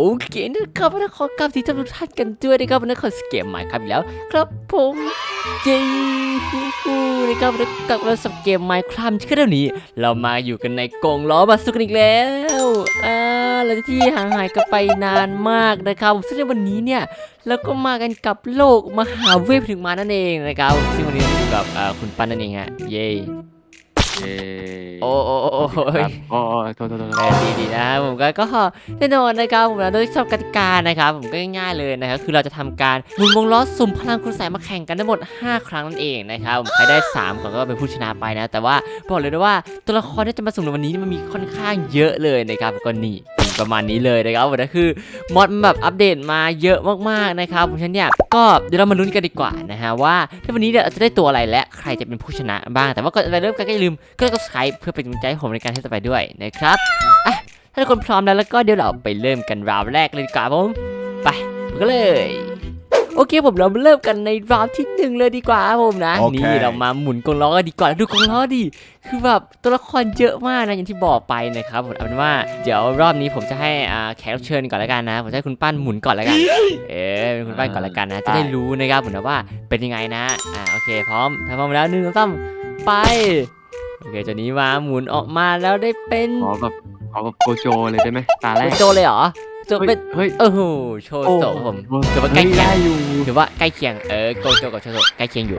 โอเคนะครับนนี้ขอกราบที่ทุกท่านกันด้วยนะครับวันนี้ขอสเกมใหม่ครับอีกแล้ว ครับผมเย้ฮู้ฮู้นะครับวันนี้กลับมาสเกมใหม่ครั้งที่เท่านี้ เรามาอยู่กันในกรงล้อมาสุกันอีกแล้วอ่าหลังจาที่ห่างหายกันไปนานมากนะครับซึ่งในวันนี้เนี่ยเราก็มากันกับโลกมหาเวทถึงมานั่นเองนะครับซึ่งวันนี้เราอยู่กับอ่าคุณปันนั่นเองฮะเย้ เอ้ยโอ้โอ้โอ้โอ้ครับโอ้โอ้โทษโทษโทษเออดีดีนะครับผมก็ก็แน่นอนนะครับผมนะโดยชอบกติกานะครับผมก็ง่ายๆเลยนะครับคือเราจะทำการหมุนวงล้อสุ่มพลังคุณใส่มาแข่งกันทั้งหมด 5 ครั้งนั่นเองนะครับผมใครได้3ก่อนก็เป็นผู้ชนะไปนะ แต่ว่าบอกเลยนะว่าตัวละครที่จะมาสุ่มในวันนี้นี่มันมีค่อนข้างเยอะเลยนะครับก็นี่ ประมาณนี้เลยนะครับผมนะคือมอดมันแบบอัปเดตมาเยอะมากๆนะครับเพราะฉะนั้นเนี่ยก็เดี๋ยวเรามาลุ้นกันดีกว่านะฮะว่าในวันนี้เราจะได้ตัวอะไรและใครจะเป็นผู้ชนะบ้าง แต่ว่าก่อนจะไปเริ่มกันก็อย่าลืมก็ต้องสไครป์เพื่อเป็นกำลังใจให้ผมในการที่จะไปด้วยนะครับอะถ้าทุกคนพร้อมแล้วแล้วก็เดี๋ยวเราไปเริ่มกันราวแรกเลยดีกว่าผมไปไปกันเลย โอเคผมเรามาเริ่มกันในราวที่หนึ่งเลยดีกว่าครับผมนะโอเคนี่เรามาหมุนกงล้อกันดีกว่าดูกงล้อดิคือแบบตัวละครเยอะมากนะอย่างที่บอกไปนะครับผมเอาเป็นว่าเดี๋ยวรอบนี้ผมจะให้อ่าแขกรับเชิญก่อนแล้วกันนะผมจะให้คุณปั้นหมุนก่อนแล้วกัน เออเป็นคุณปั้นก่อนแล้วกันนะ จะได้รู้นะครับผมนะว่าเป็นยังไงนะอ่าโอเคพร้อมถ้าพร้อมแล้วหนึ่งสองสามไปโอเคจากนี้มาหมุนออกมาแล้วได้เป็นขอแบบขอแบบโกโจเลยได้ไหมตาแรกโจเลยเหรอ โจเป็นเฮ้ยโอ้โหโชว์โซครับผมถือว่าใกล้เคียงได้อยู่ถือว่าใกล้เคียงเออโกโจกับโชโซใกล้เคียงอยู่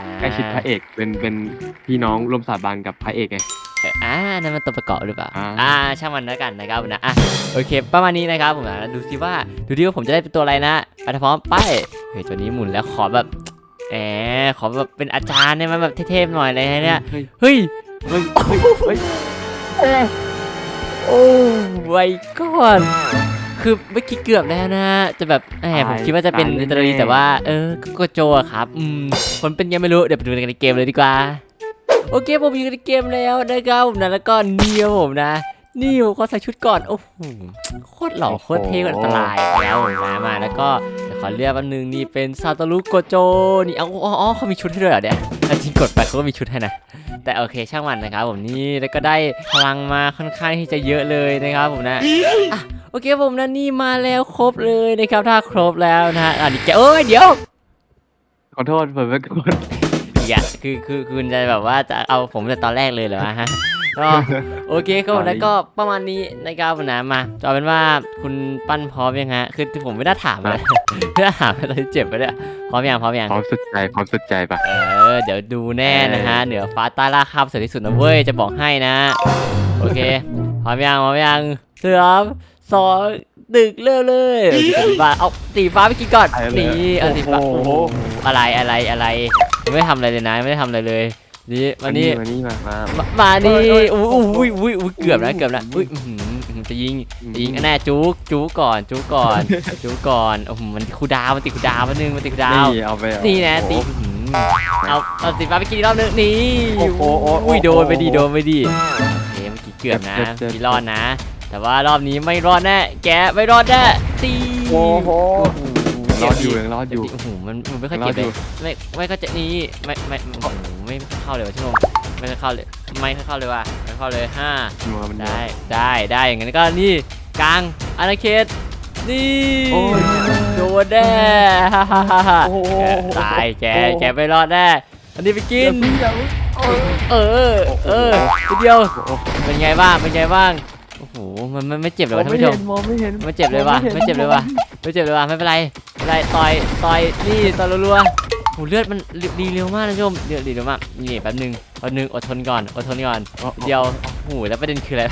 อ่าใกล้ชิดพระเอกเป็นเป็นพี่น้องร่วมสาบานกับพระเอกไงเอออ่านั่นมันตัวประกอบหรือเปล่า อ่าอ่าช่างมันแล้วกันนะครับผมนะ อะ โอเค ประมาณนี้นะครับผมนะ ดูสิว่า ดูดิว่าผมจะได้เป็นตัวอะไรนะ ไปถ้าพร้อมไป เฮ้ย ตัวนี้หมุนแล้วขอแบบ แหม ขอแบบเป็นอาจารย์ได้ไหมแบบเทพๆหน่อยอะไรเนี่ย เฮ้ย เฮ้ย เฮ้ยเฮ้ยเฮ้ยโอ้ไว้ก่อน คือเมื่อกี้เกือบแล้วนะจะแบบแหมผมคิดว่าจะเป็นอิตาลีแต่ว่า เออก็โกโจอะครับอืมผลเป็นยังไม่รู้เดี๋ยวไปดูกันในเกมเลยดีกว่า โอเคผมอยู่ในเกมแล้วนะครับผมนะแล้วก็นี่ครับผมนะนี่ผมขอใส่ชุดก่อนโอ้โหโคตรหล่อโคตรเท่โคตรอันตรายแล้วมามาแล้วก็เดี๋ยว ขอเลือกแป๊บนึงนี่เป็นซาตารุโกโจนี่เอาอ๋ออ๋อเขามีชุดให้ด้วยเหรอเนี่ยถ้าจริงกดไปเขาก็มีชุดให้นะแต่โอเคช่างมันนะครับผมนี่แล้วก็ได้พลังมาค่อนข้างที่จะเยอะเลยนะครับผมนะอะโอเคผมนะนี่มาแล้วครบเลยนะครับถ้าครบแล้วนะฮะอะนี่แกเอ้ยเดี๋ยว ขอโทษเปิดไว้ก่อนอีกอะคือคือคือคุณจะแบบว่าจะเอาผมแต่ตอนแรกเลยเหรอฮะ ก็โอเคครับผมแล้วก็ประมาณนี้นะครับผมนะมาเอาเป็นว่าคุณปั้นพร้อมยังฮะคือผมไม่ได้ถามเลยไม่ได้ถามอะไรเจ็บไปเลยพร้อมยังพร้อมยังพร้อมสุดใจพร้อมสุดใจปะเออเดี๋ยวดูแน่นะฮะเหนือฟ้าใต้ล่าข้ามสวยที่สุดนะเว้ยจะบอกให้นะโอเคพร้อมยังพร้อมยังเสือมสองดึกเร็วเลยโอเคสีฟ้าเอาสีฟ้าไปกินก่อนนี่เอาสีฟ้าโอ้โหอะไรอะไรอะไรยังไม่ทำอะไรเลยนะไม่ได้ทำอะไรเลย นี่มานี่มานี่มามามามานี่อุ้ยอุ้ยอุ้ยอุ้ยเกือบนะเกือบนะอุ้ยอื้อหืออื้อหือจะยิงยิงอันแน่จุกจุกก่อนจุกก่อนจุกก่อนโอ้โหมันติดคูลดาวน์มันติดคูลดาวน์มันนึงมันติดคูลดาวน์นี่เอาไปเอานี่นะตีโอ้โหอื้อหือเอาเอาสีฟ้าไปกินอีกรอบนึงนี่โอ้โหโอ้โหอุ้ยโดนไปดีโดนไปดีเอ๊ะเมื่อกี้เกือบนะเจ็บเจ็บพี่รอดนะ แต่ว่ารอบนี้ไม่รอดแน่แกไม่รอดแน่ตีโอ้โหเจ็รบอดอยู่ยังรอดอยู่โอ้โหมันมันไม่ค่อยยังรเจ็อบดเลอยยู่ไม่ไม่ก็จะนี่ไม่ไม่โอ้โห ไม่ค่อยเข้าเลยว่ะชั่วโมงไม่ค่อยเข้าเลยไม่ค่อยเข้าเลยว่ะไม่เข้าเลยห้านัวมันนัวได้ได้ได้อย่างนั้นก็นี่กลางอาณาเขตนี่โอ้ยโดนแน่ฮ่าฮ่าฮ่าฮ่าโอ้โหแกตายแกแกไม่รอดแน่อันนี้ไปกินเออ เออทีเดียว เป็นไงบ้าง เป็นไงบ้าง โอ้โห มันมันไม่เจ็บเลยวะท่านผู้ชมมองไม่เห็นไม่เจ็บเลยว่ะ ไม่เจ็บเลยว่ะ ไม่เจ็บเลยว่ะ ไม่เป็นไรไม่เป็นไร ต่อย ต่อย นี่ ต่อยรัวๆโห เลือดมันดีเร็วมากนะผู้ชมเลือดดีเร็วมากนี่แป๊บนึงแป๊บนึงอดทนก่อนอดทนก่อนเดียวโอ้โหแล้วประเด็นคืออะไร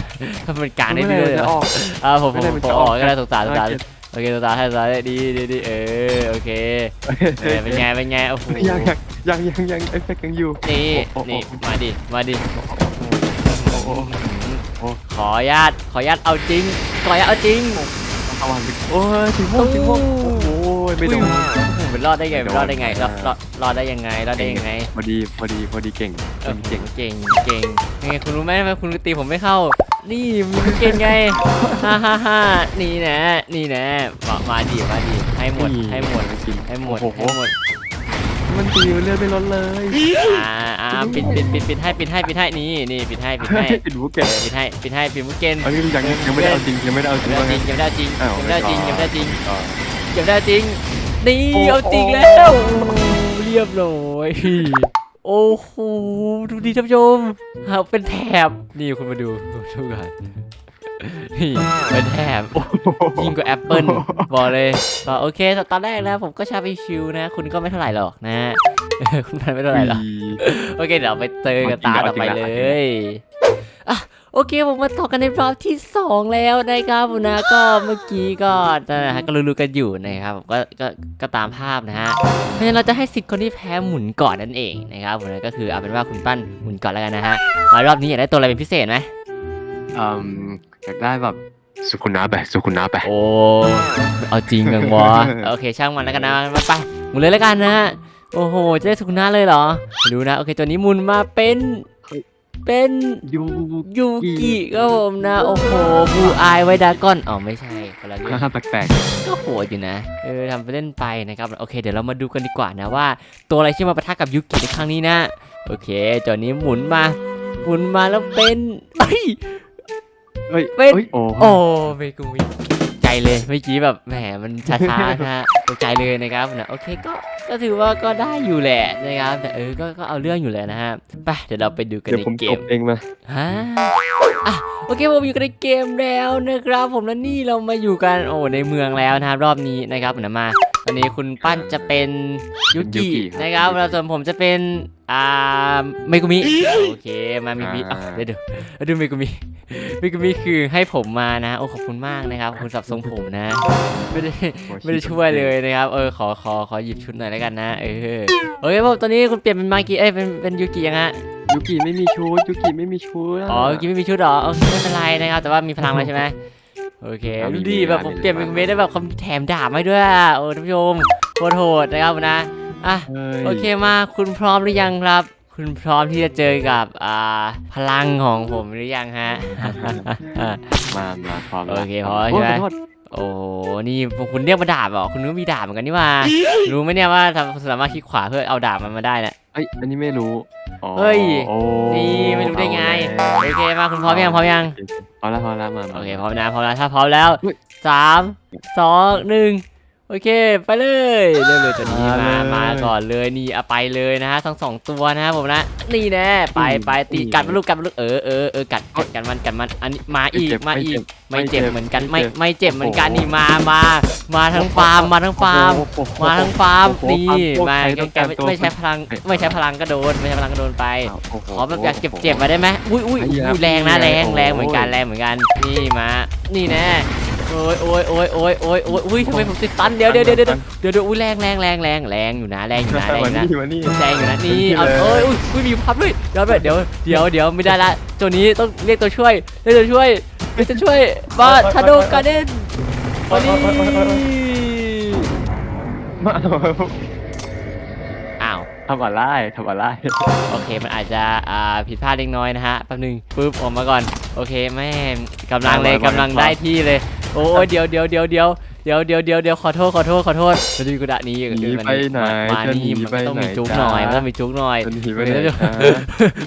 ถ้ามันกลางได้ไม่ด้วยจะเหรอออกอ่าผมผมไม่ได้ผมันมจะออออกกก็ได้สงสารสงสารน่าเกลียดโอเคสงสารให้สงสารดีดีดีเออโอเคเออเป็นไงเป็นไงโอ้โหยังยังยังยังยังเอฟเฟกต์ยังอยู่นี่โอ้โหนี่มาดิมาดิโอ้โหโอ้ขออนุญาตขออนุญาตเอาจริงขออนุญาตเอาจริงเอาวันไปโอ้ยถึงห้องถึงห้องโอ้โหไม่โดนโอ้โห มันรอดได้ไงมันรอดได้ไงรอดรอดรอดได้ยังไงรอดได้ยังไงพอดีพอดีพอดีเก่งพเอออดีเก่งเก่งเก่งยังไงคุณรู้ไหมทำไมคุณตีผมไม่เข้า นี่มึงเก่งไงฮ่าฮ่าฮ่านี่นะนี่นะมามาดิมาดิให้หมดให้หมดกินให้หมดโอ้โหให้หมดมันตีเลือดไม่ลดเลยอ่าอ่าปิดปิดปิดปิดให้ปิดให้ปิดให้นี่นี่ปิดให้ปิดให้ปิดบุกเอเก็ตอปิดให้ปิดให้ปิดมุกเกนอันนี้ยังยังไม่ได้เอาจริงยังไม่ได้เอาจริงยังว่าไม่ไงได้จริงยังไม่ได้จริงอ้าวยังไม่ได้จริงไม่ยังได้ไม่ได้จริง อ๋อยังไม่ได้จริงนี่โอ้เอาจริงโอ้แล้วเรียบร้อยโอ้โหดูดิท่านผู้ชมเอาเป็นแถบนี่คุณมาดูดูกันนี่เป็นแถบยิ่งกว่าแอปเปิลบอกเลยก็โอเคตอนแรกนะผมก็ชาไปชิวนะ คุณก็ไม่เท่าไหร่หรอกนะคุณพันไม่เท่าไหร่หรอกโอเคเดี๋ยวไปเจอกันตาต่อไปเลยอะ โอเคผมมาต่อกันในรอบที่ 2 แล้วนะครับผมนะก็เมื่อกี้ก็นะฮะก็รู้ๆกันอยู่นะครับผมก็ก็ก็ตามภาพนะฮะเพราะฉะนั้นเราจะให้สิทธิ์คนที่แพ้หมุนก่อนนั่นเองนะครับผมนะก็คือเอาเป็นว่าคุณปั้นหมุนก่อนแล้วกันนะฮะมารอบนี้อยากได้ตัวอะไรเป็นพิเศษไหมอืมอยากได้แบบสุขุนาไปสุขุนาไปโอ้เอาจริงกังวะโอเคช่างมันแล้วกันนะมาไปหมุนเลยแล้วกันนะโอ้โหจะได้สุกหน้าเลยเหรอไม่รู้นะโอเคตัวนี้หมุนมาเป็น เป็นยูยูกิครับผมนะ โอ้โหบูอายไวดากอนอ๋อไม่ใช่คนละเรื่องแปลกก็โหดอยู่นะเออทำไปเล่นไปนะครับ โอเค เดี๋ยวเรามาดูกันดีกว่านะว่า ตัวอะไรที่มาปะทะกับยูกิในครั้งนี้นะ โอเคตัวนี้หมุนมาหมุนมาแล้วเป็นเฮ้ยๆเฮ้ยเป็นฮ้ยโอ้โอ้เมกุมิ ใจเลยเมื่อกี้แบบแหมมันช้าๆนะฮะตกใจเลยนะครับนะโอเคก็ก็ถือว่าก็ได้อยู่แหละนะครับแต่เออก็ก็เอาเรื่องอยู่แหละนะฮะไปเดี๋ยวเราไปดูกันเดี๋ยวในผมเกตมบเองมา ฮะอะโอเคผมอยู่กันในเกมแล้วนะครับ ผมและนี่เรามาอยู่กันโอ้ในเมืองแล้วนะครับรอบนี้นะครับผมนะมา ตอนนี้คุณปั้นจะเป็นยุกินะครับแล้วส่วนผมจะเป็นอ่าเมกุมิโอเคมาเมกุมิอะเดี๋ยวเดี๋ยวเดี๋ยวดูเมกุมิเมกุมิคือให้ผมมานะโอ้ขอบคุณมากนะครับขอบคุณสับทรงผมนะไม่ได้ ไม่ได้ช่วยเลยนะครับ เออ ขอ ขอ ขอหยิบชุดหน่อยแล้วกันนะ เออ โอเคผมตอนนี้คุณเปลี่ยนเป็นมากิเอ้ย เป็น เป็นยูกิยังฮะ ยูกิไม่มีชุดยูกิไม่มีชุดะอ๋อยูกิไม่มีชุดเหรอ โอเค ไม่เป็นไรนะครับ แต่ว่ามีพลังแล้วใช่ไหม โอเคอะมีดูดิมีแบบมีผมเปลี่ยนเป็นมี เมได้แบบคำแถมดาบให้ด้วยอะโอ้ท่านผู้ชมโคตรโหดนะครับนะ อะฮ้ยโอเคมาคุณพร้อมหรือยังครับ คุณพร้อมที่จะเจอกับอ่าพลังของผมหรือยังฮะ มามาพร้อมโอเคพพร้อมโอ้ใช่ไหมขอโทษโอ้โหนี่คุณเรียกว่าดาบเหรอคุณนึกว่ามีดาบเหมือนกันนี่หว่ารู้ไหมเนี่ยว่าทำสามารถคลิกขวาเพื่อเอาดาบมันมาได้นะ เอ้ยอันนี้ไม่รู้อ๋อเฮ้ย โอ้นี่ไม่รู้ได้ไง เอาโอเคมาคุณพร้อมยังพร้อมยังแล้วพอแล้วพอแล้วมามา โอเคพร้อมนะพร้อมนะถ้าพร้อมแล้วเฮ้ยสามสองหนึ่งโอเค ไปเลยเร็วเลยตัวนี้มามาเลยมาก่อนเลยนี่เอาไปเลยนะฮะทั้งสองตัวนะครับผมนะ นี่แน่ไปไปตีอืมกัดมันลูกกัดมันลูกเออเออเออกัดกัดกันมันกัดมันอันนี้มาอีกไม่เจ็บมาอีกไม่ ไม่เจ็เจ็บบเหมือนกันไม่ไม่เจ็บไม่เจ็บเหมือนกันโอ้โหนี่มามามาทั้งฟาร์มมาทั้งฟาร์มโอ้โหมาทั้งฟาร์มโอ้โหนี่ฟามาร์มแกแกไม่ตัวไม่ใช้พลังเฮ้ยไม่ใช้พลังก็โดนไม่ใช้พลังก็โดนไปโอ้โหขอแบบอยากเจ็บๆมาได้ไหมอุ้ยอุ้ยไอ้เหี้ยอุ้ยแรงนะแรงโอ้โหแรงเหมือนกันแรงเหมือนกันนี่มานี่แน่ โอ้ยโอ้ยโอ้ยโอ้ยโอ้ยโอ้ยอุ้ยทำไมผมติดตันเดี๋ยวเดี๋ยวเดี๋ยวเดี๋ยวเดี๋ยวเดี๋ยวอุ้ยแรงแรงแรงแรงแรงอยู่นะแรงอยู่นะแรงอยู่นะมานี่แรงอยู่นะนี่นี่เอาเลยเอ้ยอุ้ยอุ้ยมีพับด้วยเดี๋ยวเดี๋ยวเดี๋ยวเดี๋ยวไม่ได้ละตัวนี้ต้องเรียกตัวช่วยเรียกตัวช่วยเรียกตัวช่วยมาชาโดการ์เด้นมานี่มาอ้าวทำอะไรทำอะไรโอเคมันอาจจะอ่าผิดพลาดเล็กน้อยนะฮะแป๊บหนึงปึ๊บออกมาก่อน โอเคแม่งกำลังเลยมามากำลังมาได้ที่เลย โอ้ยเดี๋ยวเดี๋ยวเดี๋ยวเดี๋ยวเดี๋ยวเดี๋ยวเดี๋ยวเดี๋ยวขอโทษขอโทษขอโทษมันจะมีกระดาษนี้หนีไปไหนมาจะนี่หนีมันไปก็ต้องไหนมีจุกจ๊ะหน่อยมันต้องมีจุกหน่อยจะหนีไปไหนเดี๋ยวจ๊ะ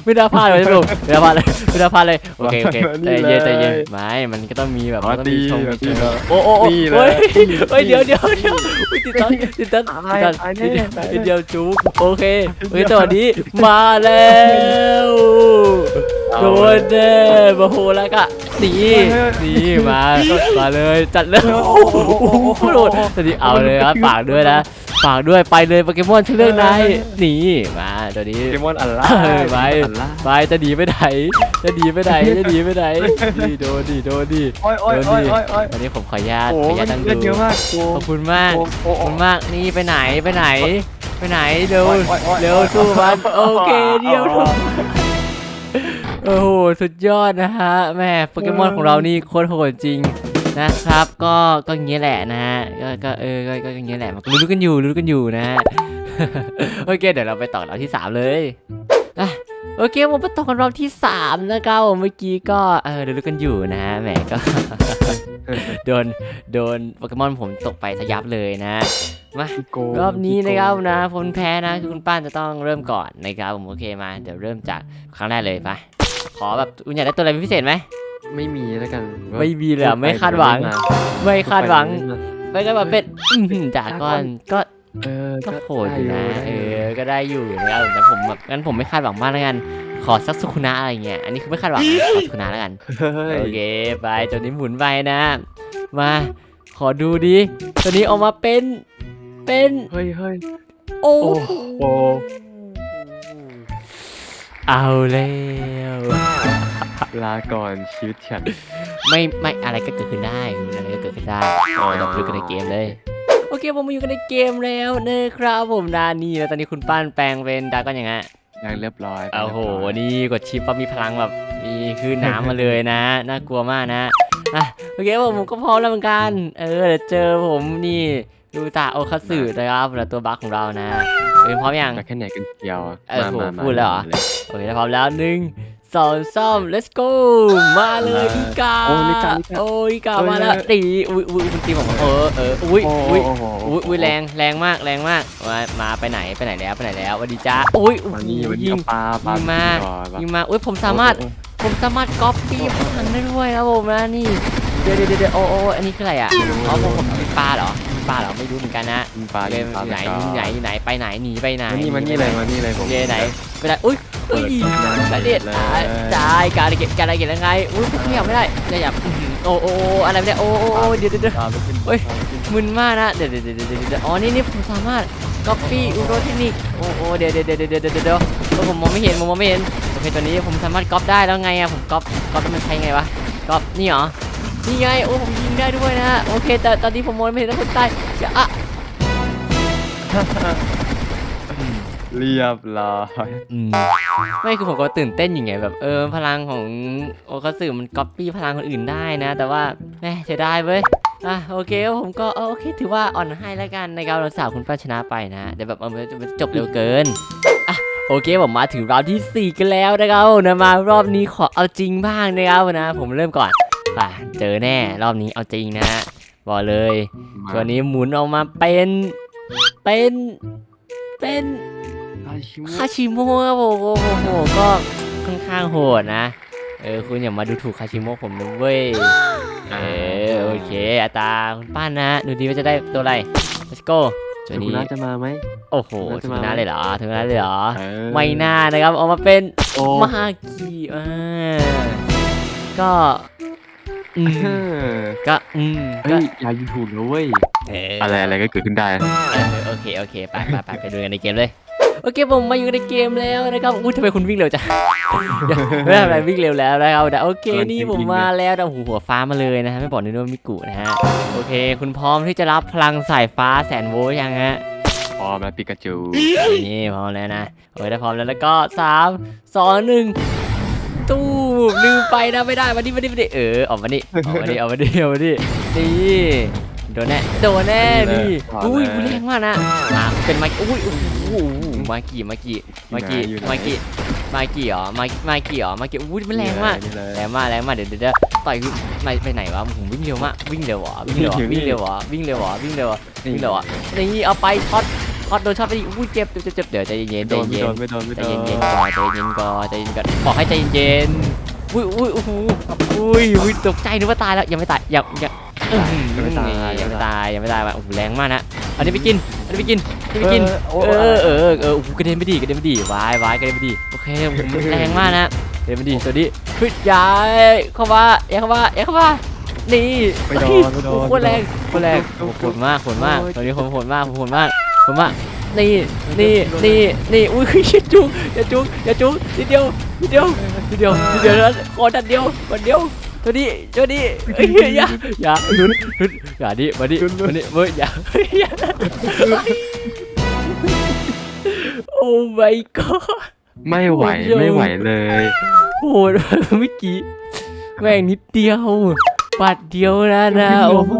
ไม่ได้พลาดเลยลูกไม่ได้พลาดเลยไม่ได้พลาดเลยโอเคโอเคมาใจนี่เย็นใจเย็นเลยไม่มันก็ต้องมีแบบอ๋อมันต้องมีชงตีมีตีชงเลยโอ้โอ้โอ้ตีเลเฮ้ยยเฮ้ยเดี๋ยวเดี๋ยวเดี๋ยวอุ๊ยติดตันติดตันตาติยดตันตายแน่นิดเดียวตายแน่นิดเดียวจุกโอเคโอเคตัวนี้มาแล้ว โดนแน่มาโหแล้วก็หนีหนีมามาเลยจัดเลยโอ้โหโคตรโหดตอนนี้เอาเลยครับฝากด้วยนะฝากด้วยไปเลยโปเกมอนชื่อเรื่องนายหนีมาตัวนี้โปเกมอนอัลล่าไปอัลล่าไปจะหนีไปไหนจะหนีไปไหนจะหนีไปไหนนี่โดนดิโดนดิโอ้ยโอ้ยโอ้ยโอ้ยโอ้ยวันนี้ผมขออนุญาตขออนุญาตตั้งดูขอบคุณมากขอบคุณมากนี่ไปไหนไปไหน ไปไหนเร็วโอ้ยโอ้ยโอ้ยเร็วสู้มันโอเคเดียวทุก อ้โหสุดยอดนะฮะแม่โปเกมอนของเรานี่โคตรโหดจริงนะครับ ก็ก็อย่างเงี้ยแหละนะฮะก็ก็เออก็ก็อย่างเงี้ยแหละมันรู้ๆกันอยู่รู้ๆกันอยู่นะฮะโอเคเดี๋ยวเราไปต่อเราที่สามเลยอะโอโอเคผมมาต่อกันรอบที่สามนะครับผมเมื่อกี้ก็เออเดี๋ยวรู้กันอยู่นะแหมก็ โดนโดนโปเกมอนผมตกไปสยับเลยนะมาโกงรอบนี้นะครับนะคนแพ้นะคือคุณป้านจะต้องเริ่มก่อนนะครับผมโอเคมาเดี๋ยวเริ่มจากครั้งแรกเลยไป ขอแบบคุณอยากได้ตัวอะไรเป็นพิเศษไหม ไม่มีแล้วกันไม่มีเลยอะไม่คาดหวัง ไม่คาดหวังไม่ก็แบบเป็นอื้อหือจากก่อนก็เออก็โหดอยู่นะเออก็ได้อยู่นะครับแต่ผมแบบงั้นผมไม่คาดหวังมากแล้วกัน ขอสักสุขุนะอะไรเงี้ยอันนี้คือไม่คาดหวังนะขอสุขุนะแล้วกันเฮ้ยโอเคไปตัวนี้หมุนไปนะ มา ขอดูดิตัวนี้ออกมาเป็นเป็นเฮ้ยเฮ้ยโอ้โอ้โห เอาแล้วลาก่อนชีวิตฉันไม่ไม่อะไรก็เกิดขึ้นได้อะไรก็เกิดขึ้นได้อ๋อเราไปดูกันในเกมเลยโอเคผมมาอยู่กันในเกมแล้วนะครับผมนานี่แล้วตอนนี้คุณป้านแปลงเป็นดราก้อนยังไงยังเรียบร้อยโอ้โหนี่กดชิปปั๊บมีพลังแบบมีคลื่นน้ำมาเลยนะ น่ากลัวมากนะอะโอเคผมผมก็พร้อมแล้วเหมือนกัน เออเดี๋ยวเจอผมนี่ดูตาโอคัตสึนะครับแล้วตัวบัคของเรานะ เป็นพร้อมยังจะแค่ไหนกันเดียวเออมาโหมามาพูดแล้วเหรอโอเคถ้าพร้อมแล้วหนึ่งสองสาม let's go มาเลยอีกาโอ้ลิกาลิกาโอ้อีกาเอ้ยมาแล้วตีอุ้ยอุ้ยมันตีผมเออเอออุ้ยโอ้อุ้ยโอ้โหอุ้ยอุ้ยแรงแรงมากแรงมากมามาไปไหนไปไหนแล้วไปไหนแล้วสวัสดีจ้าอุ้ยโอ้วันโหนี้วันนี้ยิง เอาปลาปลายิงมา ก่อนปะยิงมาอุ้ยผมสามารถ โอ้ผมสามารถก๊อปปี้พลังได้ด้วยนะผมนะนี่ เดี๋ยวเดี๋ยวเดี๋ยวโอ้โอ้อันนี้คืออะไรอะอ๋อผมผมเป็นปลาเหรอเป็นปลาเหรอไม่รู้เหมือนกันนะยิงปลาเกยิมงปลาไหนแล้วก็ไหนไหนไปไหนหนีไปไหนมานี่มานี่เลยมานี่เลยผมเกไหนไปไหนอุ้ยอุ้ยกระเด็ดเลยอะได้การอะไรเก็บการอะไรเก็บยังไงอุ้ยขยับไม่ได้ขยับอื้อหือโอ้โอ้โอ้อะไรไม่ได้โอ้โอ้โอ้เดี๋ยวเดี๋ยวเดี๋ยวปลาไม่ขึ้นเฮ้ยมึนมากนะเดี๋ยวเดี๋ยวเดี๋ยวเดี๋ยวเดี๋ยวอ๋อนี่นี่ผมสามารถ copy อุโรเทคนิคโอ้โอ้เดี๋ยวเดี๋ยวเดี๋ยวเดี๋ยวเดี๋ยวเดี๋ยวเดี๋ยวเออผมมองไม่เห็นผมมองไม่เห็นโอเคตัวนี้ผมสามารถก๊อปได้แล้วไงอะผมก๊อปก๊อปแล้วมันใช้ไงวะก๊อปนี่เหรอ นี่ไงโอ้ผมยิงได้ด้วยนะโอเค แต่ตอนนี้ผมมองไม่เห็นแล้วคนใต้อย่าอะเรียบร้อยอืมไม่คือผมก็ตื่นเต้นอยู่ไงแบบเออพลังของโอคาสึมันก๊อปปี้พลังคนอื่นได้นะ แต่ว่าแหมเสียดายเว้ยอะโอเคผมก็เออโอเคถือว่าอ่อนให้แล้วกันในการเราสาวคุณป้าชนะไปนะเดี๋ยวแบบเออมันจะมันจะจบเร็วเกินอะโอเคผมมาถึงรอบที่ 4 กันแล้วนะครับนะมารอบนี้ขอเอาจริงบ้างนะครับนะ ผมเริ่มก่อน อะเจอแน่รอบนี้เอาจริงนะบอกเลยมาตัวนี้หมุนออกมาเป็นเป็นเป็นอาชิมุคาชิโมะครับผมโอ้โหก็ค่อนข้างโหดนะ เออคุณอย่ามาดูถูกคาชิโมะผมนะเว้ยเออโอเคอัตราคุณป้านนะดูดีว่าจะได้ตัวอะไร let's go ตัวคุณนี้น่าจะมาไหมโอ้โหน่าถึจะงมาหน้าเลยเหรอถึงหน้าเลยเหรอเออไม่น่านะครับออกมาเป็นโอ้มากีอ่าก็ อืมเออก็อืมเฮ้ก็ยอย่าอยู่ถูกนะเว้ยเอออะไรอะไรก็เกิดขึ้นได้ เออโอเคโอเคไปไปไปไปดูกันในเกมเลย โอเคผมมาอยู่ในเกมแล้วนะครับอุ้ยทำไมคุณวิ่งเร็วจังไม่ทำอะไรวิ่งเร็วแล้วนะครับแต่โอเคนี่ผมมาแล้วแต่หัวฟ้ามาเลยนะฮะไม่บอกนึกว่ามิกุนะฮะโอเค คุณพร้อมที่จะรับพลังสายฟ้าแสนโวลต์ยังฮะ พร้อมแล้วปิกาจู นี่พร้อมแล้วนะโอ้ยถ้าพร้อมแล้วแล้วก็สามสองหนึ่ง ตู้ลืมไปนะไม่ได้มาดิมาดิมาดิเออออกมาดิออกมาดิออกมาดิออกมาดินี่โดนแน่โดนแน่นี่อุ้ยแรงมากนะมาเป็นมาอุ้ยโอ้โหมากี่มากี่มากี่มากี่มากี่เหรอมามากี่เหรอมากี่อุ้ยมันแรงมากนี่เลยแรงมากแรงมากเดี๋ยวเดี๋ยวเดี๋ยวต่อยคือไปไปไหนวะผมวิ่งเร็วมากวิ่งเร็วเหรอวิ่งเร็วเหรออยู่นี่วิ่งเร็วเหรอวิ่งเร็วเหรอวิ่งเร็วเหรอวิ่งเร็วเหรอนี่เอาไปช็อตช็อตโดนช็อตไปดิอุ้ยเจ็บเจ็บเจ็บเจ็บเดี๋ยวใจเย็นๆใจโดนไม่เย็โดนนไม่โดนไม่ใจโดนเย็นๆก่อนใจเย็นก่อนใจเย็นก่อนบอกให้ใจเย็น อุ้ยอุ้ยโอ้โหอุ้ยอุ้ยตกใจนึกว่าตายแล้วยังไม่ตายยังยังอื้อหือยังไม่ตายยังไม่ตายยังไม่ตายว่ะโอ้โหแรงมากนะอันนี้ไปกินอันนี้ไปกินอันนี้ไปกินเออเออเออเออโอ้โหกระเด็นไปดีกระเด็นไปดีวายวายกระเด็นไปดีโอเคผมแรงมากนะกระเด็นไปดีตัวนี้พึ่งย้ายเข้ามาเอ้เข้ามาเอ้เข้ามานี่ไม่โดนไม่โดนโอ้โหโคตรแรงโคตรแรงโอ้โหโหดมากโหดมากตัวนี้โหดโหดมากโหดมากโหดมาก นี่นี่นี่นี่อุ้ยอย่าจุกอย่าจุกอย่าจุกนิดเดียวนิดเดียวนิดเดียวนิดเดียวนั้นขอดันเดียววันเดียวตัวนี้ตัวนี้เอ้ยอย่าอย่าลุ้นลุ้นอย่าดิมาดิมาดิเว้ยอย่าอย่าโอ้ my god ไม่ไหวโอ้โหไม่ไหวเลยโหดเมื่อกี้แม่งนิดเดียวไป บัตรเดียวนะนะ โอ้โห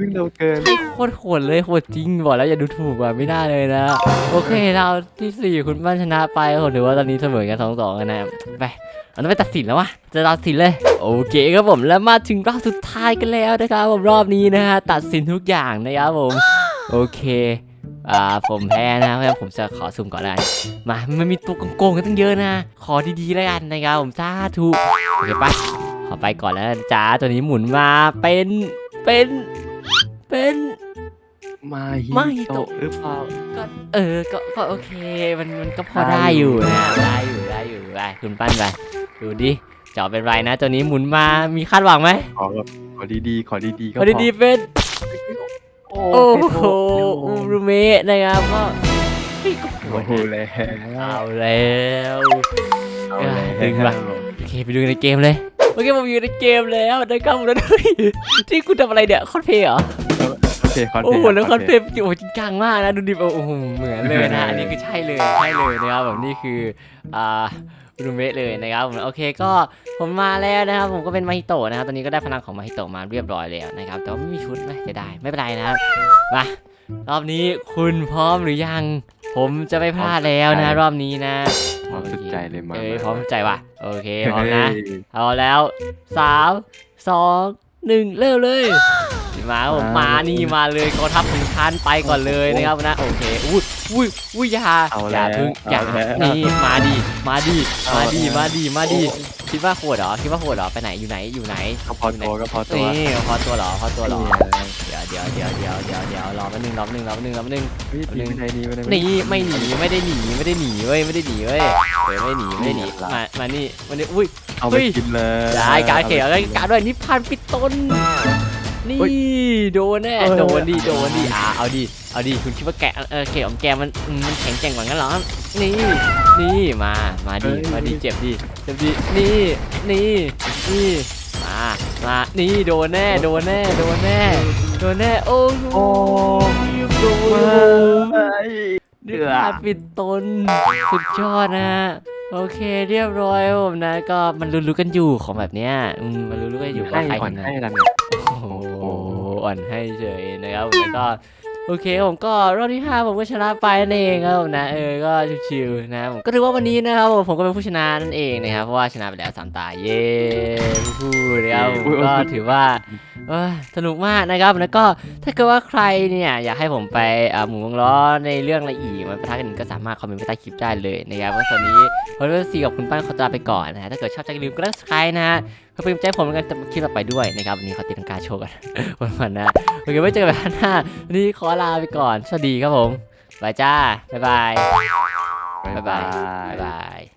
วิ่งเร็วเกินโคตรโหดเลยโหดจริงบอกแล้วอย่าดูถูกอะไม่ได้เลยนะ โอเคเราที่สี่คุณบ้านชนะไปผมถือว่าตอนนี้เสมอกันสองสองกันนะไปเราต้องไปตัดสินแล้ววะจะตัดสินเลย โอเคครับผมแล้วมาถึงรอบสุดท้ายกันแล้วนะครับผมรอบนี้นะฮะตัดสินทุกอย่างนะครับผมโอเคอ่าผมแพ้นะเพราะฉะนั้นผมจะขอสุ่มก่อนแล้วกันมามันมีตัวโกงๆกันตั้งเยอะนะ ขอดีๆแล้วกันนะครับผมสาธุโอเคไป ขอไปก่อนแล้วนะจ้าตัวนี้หมุนมาเป็นเป็นเป็นมาฮิมาฮิโตะโตะหรือเปล่าก็เออก็ก็โอเคมันมันก็พอได้อยู่นะได้อยู่ได้อยู่ไปคุณปั้นไปดูดิจอเป็นไรนะตัวนี้หมุนมามีคาดหวังไหมขอแบบขอดีๆขอดีๆก็พอดีๆเป็นโอ้โอ้โหโอ้รูเมะนะครับก็เฮ้ยก็โหโอ้ดโหนะแล้วเอาแล้วเอาแล้วดึงว่ะโอ เคไปดูในเกมเลยโอเคผมอยู่ในเกมแล้วได้กล้องแล้วด้วยที่คุณทำอะไรเนี่ยคอนเพย์เหรอโอเคคอนเทนต์โอ้โหแล้วคอนเทเฟปโอ้โหจริงจังมากนะดูดิโอ้โหเหมือนเลยนะอันนี้คือใช่เลยใช่เลยนะครับแบบนี่คืออ่ารูเมะเลยนะครับผมโอเคก็ผมมาแล้วนะครับผมก็เป็นมาฮิโตะนะครับตอนนี้ก็ได้พลังของมาฮิโตะมาเรียบร้อยแล้วนะครับแต่ว่าไม่มีชุดไม่จะได้ไม่เป็นไรนะครับมารอบนี้คุณพร้อมหรือยัง ผมจะไม่พลาดแล้วนะรอบนี้นะพร้อมสุดใจเลยมาเอ้ยพร้อมใจว่ะโอเคพร้อมเฮ้นะยเอาแล้วสามสองหนึ่งเริ่มเลย มาครับผมมามานี่มาเลยกองทัพของฉันไปก่อนเลยนะครับนะโอเคอุ้ยอุ้ยอุ้ยอย่าเอาอย่าแล้วพึ่งอย่าเอาแล้วนี่มาดิมาดิเอามาดิแล้วมาดิมาดิคิดว่าโหดเหรอคิดว่าโหดเหรอไปไหนอยู่ไหนอยู่ไหนก็พอตัวก็พอตัวนี่พอตัวเหรอพอตัวเหรอเดี๋ยวเดี๋ยวเดี๋ยวเดี๋ยวเดี๋ยวเดี๋ยวรอแป๊บนึงรอแป๊บนึงรอแป๊บนึงรอแป๊บนึงเฮ้ยหนึ่ดีงไม่ได้ดีไม่ได้นี่ไม่หนีไม่ได้หนีไม่ได้หนีเว้ยไม่ได้หนีเว้ยเฮ้ยไม่หนีไม่ได้หนีนี่ไงล่ะมามานี่มานี่อุ้ยเอาไปเฮ้ยกินเลยได้การเขียวได้การด้วยนิพพานปิดตน นี่เฮ้ยโดนแน่เออโดนดิโดนดิอ่าเอาดิเอาดิคุณคิดว่าแกะเออเขียวของแกมันอืมมันแข็งแกร่งกว่างั้นเหรอนี่นี่มามาดิมาดิเจ็บดิเจ็บดินี่นี่นี่มามานี่โดนแน่โดนแน่โดนแน่โดนแน่โอ้โหโอ้โดนเฮ้ยนิพพานปิดตนสุดยอดนะโอเคเรียบร้อยครับผมนะก็มันรู้ๆกันอยู่ของแบบเนี้ยอืมมันรู้ๆกันอยู่ว่าให้ใครก่อนชนะให้ละเนี่ยโอ้โหอ่อนให้เฉยนะครับผมแล้วก็โอเคผมก็รอบที่ 5 ผมก็ชนะไปนั่นเองครับผมนะเออก็ชิวๆนะผมก็ถือว่าวันนี้นะครับผมผมก็เป็นผู้ชนะนั่นเองนะครับเพราะว่าชนะไปแล้วสามตาเย้พูดนะครับผมก็ถือว่า สนุกมากนะครับแล้วก็ถ้าเกิดว่าใครเนี่ยอยากให้ผมไปหมุนวงล้อในเรื่องอะไรอีกมาประทะกันกก็สามารถคอมเมนต์ไปใต้คลิปได้เลยนะครับเพราะตอนนี้ผมก็ซีกับคุณป้านขอตัวลาไปก่อนนะฮะถ้าเกิดชอบใจอย่าลืมกดไลค์กด subscribe นะฮะเพื่อเป็นกำลังใจผมในการคลิปต่อไปด้วยนะครับวันนี้ขอติดตังการโชว์กันวันๆนะโอเคไว้เจอกันหน้าวันนี้ขอลาไปก่อนสวัสดีครับผมบายจ้าบ๊ายบายบ๊ายบายบ๊ายบาย